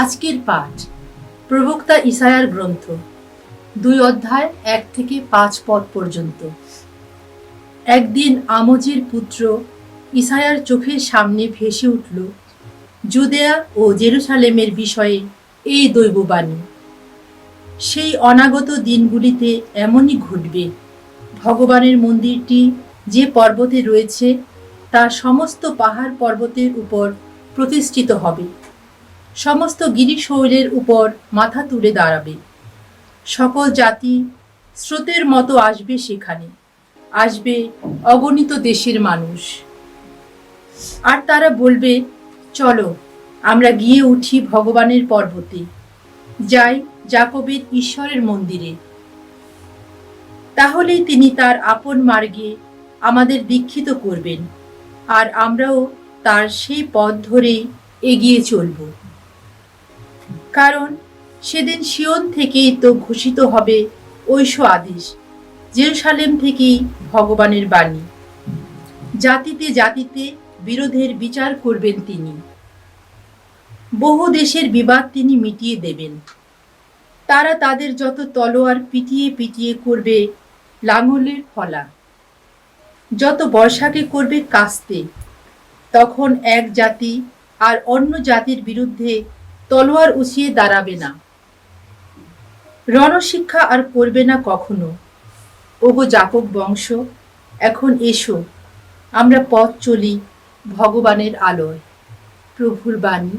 আজকের পাঠ। প্রবক্তা ইসায়ার গ্রন্থ, দুই অধ্যায়, এক থেকে পাঁচ পদ পর্যন্ত। একদিন আমজের পুত্র ইসায়ার চোখের সামনে ভেসে উঠল জুদেয়া ও জেরুসালেমের বিষয়ে এই দৈববাণী, সেই অনাগত দিনগুলিতে এমনই ঘটবে। ভগবানের মন্দিরটি যে পর্বতে রয়েছে তা সমস্ত পাহাড় পর্বতের উপর প্রতিষ্ঠিত হবে। সমস্ত গিরিশৈলের উপর মাথা তুলে দাঁড়াবে। সকল জাতি স্রোতের মতো আসবে সেখানে। আসবে অগণিত দেশের মানুষ। আর তারা বলবে, চলো, আমরা গিয়ে উঠি ভগবানের পর্বতে। যাই জাকবের ঈশ্বরের মন্দিরে। তাহলেই তিনি তার আপন মার্গে আমাদের দীক্ষিত করবেন, আর আমরাও তার সেই পথ ধরেই এগিয়ে চলব। কারণ সেদিন সিয়ন থেকেই তো ঘোষিত হবে ঐশ আদেশ, জেরুসালেম থেকেই ভগবানের বাণী। জাতিতে জাতিতে বিরোধের বিচার করবেন তিনি। বহু দেশের বিবাদ তিনি মিটিয়ে দেবেন। তারা তাদের যত তলোয়ার পিটিয়ে পিটিয়ে করবে লাঙলের ফলা। যত বর্ষাকে করবে কাস্তে, তখন এক জাতি আর অন্য জাতির বিরুদ্ধে তলোয়ার উঁচিয়ে দাঁড়াবে না। রণশিক্ষা আর করবে না কখনো। ওগো জাপক বংশ, এখন এসো, আমরা পথ চলি ভগবানের আলোয়। প্রভুর বাণী।